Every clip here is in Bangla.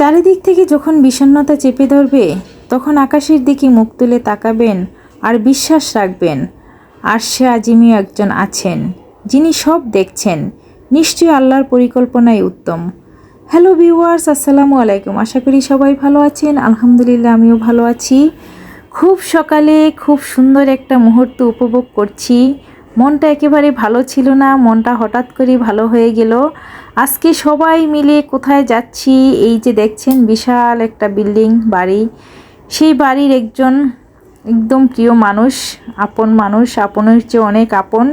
চারিদিক থেকে যখন বিষণ্ণতা চেপে ধরবে, তখন আকাশের দিকে মুখ তুলে তাকাবেন আর বিশ্বাস রাখবেন, আর সে আজিমিও একজন আছেন, যিনি সব দেখছেন। নিশ্চয়ই আল্লাহর পরিকল্পনাই উত্তম। হ্যালো ভিউয়ার্স, আসসালামু আলাইকুম। আশা করি সবাই ভালো আছেন। আলহামদুলিল্লাহ, আমিও ভালো আছি। খুব সকালে খুব সুন্দর একটা মুহূর্ত উপভোগ করছি। মনটা একেবারে ভালো ছিল না, মনটা হঠাৎ করে ভালো হয়ে গেল। আজকে সবাই মিলে কোথায় যাচ্ছি? এই যে দেখছেন বিশাল একটা বিল্ডিং বাড়ি। সেই বাড়ির একজন একদম প্রিয় মানুষ, আপন মানুষ, আপনের চেয়ে অনেক আপন।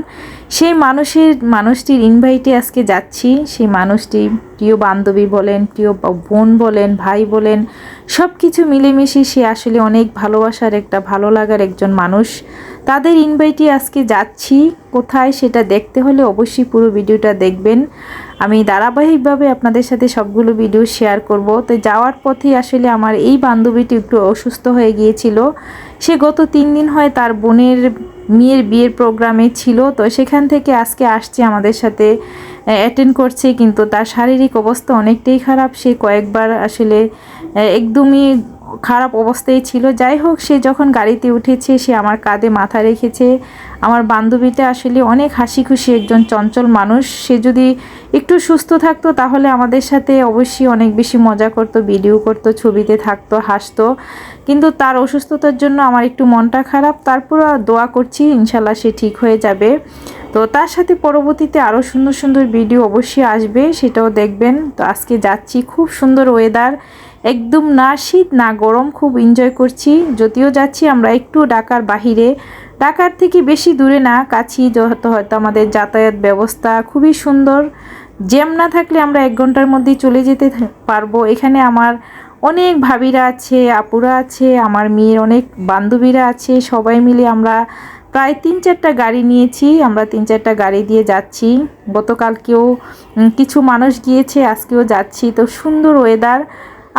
সেই মানুষের, মানুষটির ইনভাইটে আজকে যাচ্ছি। সেই মানুষটি প্রিয় বান্ধবী বলেন, প্রিয় বোন বলেন, ভাই বলেন সব কিছু মিলেমিশে সে আসলে অনেক ভালোবাসার একটা, ভালো লাগার একজন মানুষ। তাদের ইনভাইটে আজকে যাচ্ছি। কোথায় সেটা দেখতে হলে অবশ্যই পুরো ভিডিওটা দেখবেন। আমি ধারাবাহিকভাবে আপনাদের সাথে সবগুলো ভিডিও শেয়ার করব। তো যাওয়ার পথে আসলে আমার এই বান্ধবীটি একটু অসুস্থ হয়ে গিয়েছিল। সে গত তিন দিন হয় তার বোনের মেয়ের বিয়ের প্রোগ্রামে ছিল। তো সেখান থেকে আজকে আসছে আমাদের সাথে অ্যাটেন্ড করছে। কিন্তু তার শারীরিক অবস্থা অনেকটাই খারাপ। সে কয়েকবার আসলে একদমই খারাপ অবস্থায় ছিল। যাই হোক, সে যখন গাড়িতে উঠেছে, সে আমার কাঁধে মাথা রেখেছে। আমার বান্ধবীটা আসলে অনেক হাসি খুশি একজন চঞ্চল মানুষ। সে যদি একটু সুস্থ থাকতো, তাহলে আমাদের সাথে অবশ্যই অনেক বেশি মজা করতো, ভিডিও করতো, ছবিতে থাকতো, হাসতো। কিন্তু তার অসুস্থতার জন্য আমার একটু মনটা খারাপ। তারপর দোয়া করছি, ইনশাল্লাহ সে ঠিক হয়ে যাবে। তো তার সাথে পরবর্তীতে আরও সুন্দর সুন্দর ভিডিও অবশ্যই আসবে, সেটাও দেখবেন। তো আজকে যাচ্ছি খুব সুন্দর ওয়েদার একদম না শীত, না গরম, খুব এনজয় করছি। যদিও যাচ্ছি আমরা একটু ঢাকার বাহিরে। ঢাকার থেকে বেশি দূরে না, কাছি যত হয়তো আমাদের যাতায়াত ব্যবস্থা খুবই সুন্দর। জ্যাম না থাকলে আমরা এক ঘণ্টার মধ্যে চলে যেতে পারব। এখানে আমার অনেক ভাবিরা আছে, আপুরা আছে, আমার মেয়ের অনেক বান্ধবীরা আছে, সবাই মিলে আমরা প্রায় তিন চারটা গাড়ি নিয়েছি। আমরা তিন চারটা গাড়ি দিয়ে যাচ্ছি। গতকালকেও কিছু মানুষ গিয়েছে, আজকেও যাচ্ছি। তো সুন্দর ওয়েদার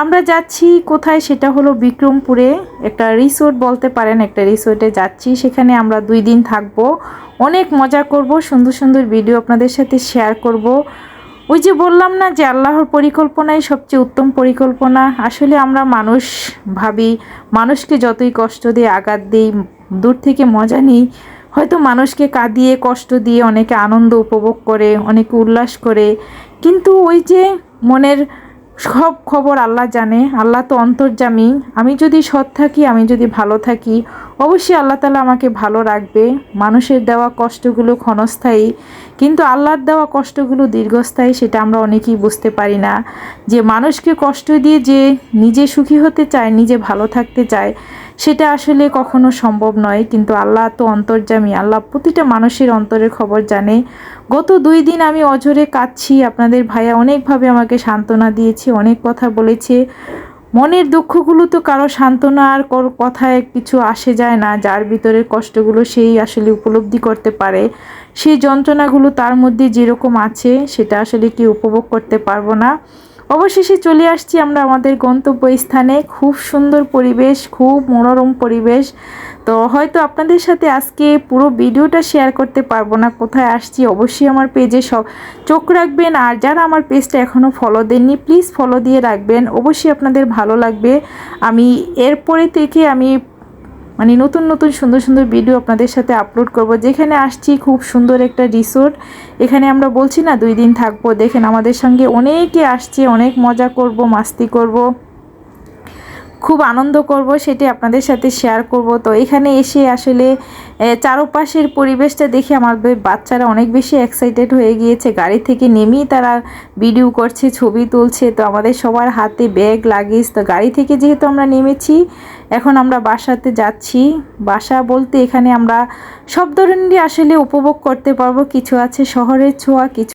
আমরা যাচ্ছি কোথায় সেটা হলো বিক্রমপুরে, একটা রিসোর্ট বলতে পারেন, একটা রিসোর্টে যাচ্ছি, সেখানে আমরা দুই দিন থাকব। অনেক মজা করব, সুন্দর সুন্দর ভিডিও আপনাদের সাথে শেয়ার করব। ওই যে বললাম না যে আল্লাহর পরিকল্পনাই সবচেয়ে উত্তম পরিকল্পনা, আসলে আমরা মানুষ ভাবি, মানুষকে যতই কষ্ট দিয়ে আঘাত দিই, দূর থেকে মজা নিই, হয়তো মানুষকে কাঁদিয়ে, কষ্ট দিয়ে অনেকে আনন্দ উপভোগ করে, অনেকে উল্লাস করে, কিন্তু ওই যে মনের সব খবর আল্লাহ জানে, আল্লাহ তো অন্তর্জামী। আমি যদি সৎ থাকি, আমি যদি ভালো থাকি অবশ্যই আল্লাহ তালা আমাকে ভালো রাখবে। মানুষের দেওয়া কষ্টগুলো ক্ষণস্থায়ী, কিন্তু আল্লাহর দেওয়া কষ্টগুলো দীর্ঘস্থায়ী সেটা আমরা অনেকেই বুঝতে পারি না। যে মানুষকে কষ্ট দিয়ে যে নিজে সুখী হতে চায়, নিজে ভালো থাকতে চায়, সেটা আসলে কখনো সম্ভব নয়। কিন্তু আল্লাহ তো অন্তর্জামী আল্লাহ প্রতিটা মানুষের অন্তরের খবর জানে। গত দুই দিন আমি অঝরে কাঁদছি। আপনাদের ভাইয়া অনেকভাবে আমাকে সান্ত্বনা দিয়েছে, অনেক কথা বলেছে। মনের দুঃখগুলো তো কারও সান্ত্বনা আর কথায় কিছু আসে যায় না, যার ভিতরের কষ্টগুলো সেই আসলে উপলব্ধি করতে পারে। সেই যন্ত্রণাগুলো তার মধ্যে যেরকম আছে, সেটা আসলে কি উপভোগ করতে পারব না। অবশেষে চলে আসছি আমরা আমাদের গন্তব্য স্থানে খুব সুন্দর পরিবেশ, খুব মনোরম পরিবেশ। তো হয়তো আপনাদের সাথে আজকে পুরো ভিডিওটা শেয়ার করতে পারব না, কোথায় আসছি অবশ্যই আমার পেজে সব চোখ রাখবেন। আর যারা আমার পেজটা এখনও ফলো দেননি প্লিজ ফলো দিয়ে রাখবেন। অবশ্যই আপনাদের ভালো লাগবে। আমি এরপরে থেকে আমি মানে নতুন নতুন সুন্দর সুন্দর ভিডিও আপনাদের সাথে আপলোড করব। যেখানে আসছি খুব সুন্দর একটা রিসোর্ট এখানে আমরা বলছি না, দুই দিন থাকব। দেখেন আমাদের সঙ্গে অনেকে আসছে, অনেক মজা করব, মাস্তি করব। খুব আনন্দ করব, সেটি আপনাদের সাথে শেয়ার করব। তো এখানে এসে আসলে চারপাশের পরিবেশটা দেখে আমাদের বাচ্চারা অনেক বেশি এক্সাইটেড হয়ে গিয়েছে। গাড়ি থেকে নেমেই তারা ভিডিও করছে, ছবি তুলছে। তো আমাদের সবার হাতে ব্যাগ লাগেজ তো গাড়ি থেকে যেহেতু আমরা নেমেছি এখন আমরা বাসাতে যাচ্ছি। বাসা বলতে এখানে আমরা সব ধরনেরই আসলে উপভোগ করতে পারব। কিছু আছে শহরের ছোঁয়া, কিছু